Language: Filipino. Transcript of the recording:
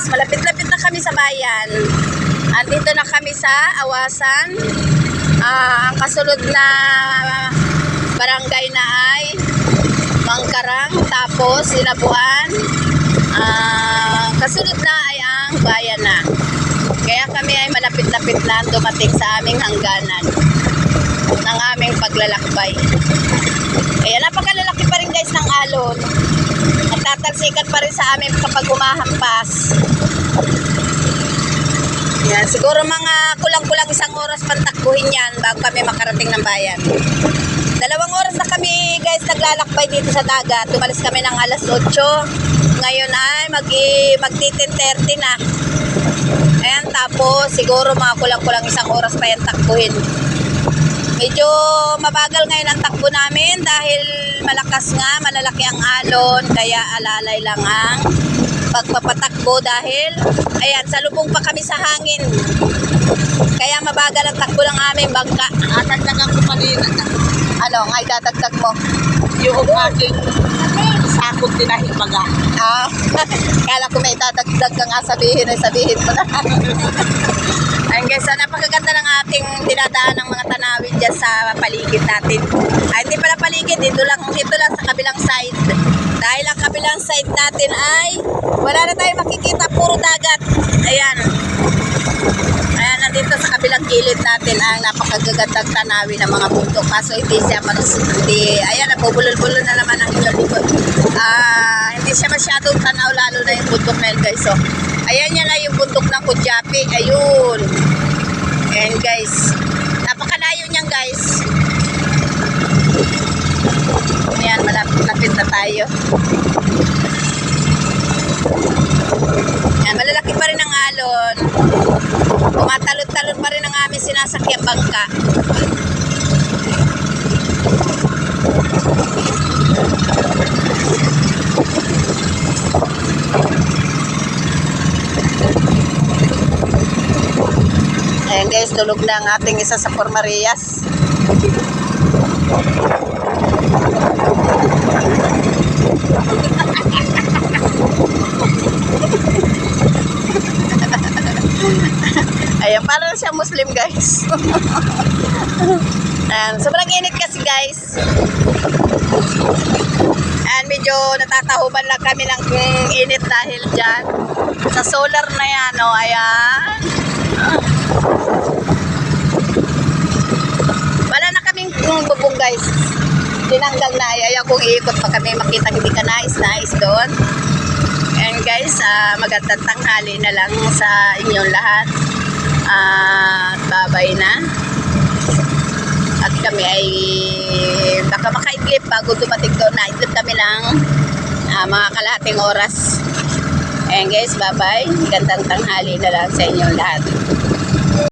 guys, malapit-lapit na kami sa bayan. Andito na kami sa Awasan. Ah, ang kasunod na barangay na ay Mangkarang, tapos Sinabuan. Ah, kasunod na ay ang bayan na. Kaya kami ay malapit-lapit na dumating sa aming hangganan ng aming paglalakbay. Kaya napakalalaki pa rin guys ng alon. Nagtatalsikan pa rin sa amin kapag humahampas. Yan, siguro mga kulang-kulang isang oras pantakbuhin yan bago kami makarating ng bayan. Dalawang oras na kami guys naglalakbay dito sa dagat. Tumalis kami ng alas 8. Ngayon ay mag magti-10.30 na. Ayan, tapos siguro mga kulang-kulang isang oras pa yan takbuhin. Medyo mabagal ngayon malakas nga, malalaki ang alon, kaya alalay lang ang pagpapatakbo dahil, ayan, salubong pa kami sa hangin. Kaya mabagal ang takbo ng aming bangka. Atagdagan ko kanina na Ano, nga idadagdag mo? yung aking sakot tinahing baga. Ah, kala ko may dadagdag ka nga sabihin ay sabihin mo na. Ayun guys, so napakaganda ng ating dinadaan ng mga tanawin dyan sa paligid natin. Ay, hindi pala paligid, dito lang, dito lang sa kabilang side. Dahil ang kabilang side natin ay wala na tayong makikita, puro dagat. Ayan. Ayan, nandito sa kabilang gilid natin ang napakagagandang tanawin ng mga bundok. Kaso hindi siya hindi, ayan, nabubulol-bulol na naman ang inyong likod. Ah, hindi siya masyadong tanaw, lalo na yung bundok na guys. So, ayan yan na yung bundok ng Kudyapi. Ayun. Ayan, guys. Napakalayo niyan, guys. Ayan, malapit-lapit na tayo. Ayan, malalaki pa rin ang alon. Tumatalon-talon pa rin ang aming sinasakyang bangka. Ayan guys, tulog na ang ating isa sa Formarias. Ayan, parang siya Muslim guys. Ayan, sobrang init kasi guys. And medyo natatahuban lang kami ng init dahil dyan. Sa solar na yan, oh, ayan. Wala na kaming mm, bubong guys. Tinanggal na. Ayaw kong iikot pa kami makita hindi ka nais-nais doon. And guys, ah, magandang tanghali na lang sa inyong lahat. At babay na. At kami ay baka makaidlip bago dumating doon. Naidlip kami ng ah, mga kalahating oras. And guys, bye-bye. Gandang tanghali na lang sa inyong lahat.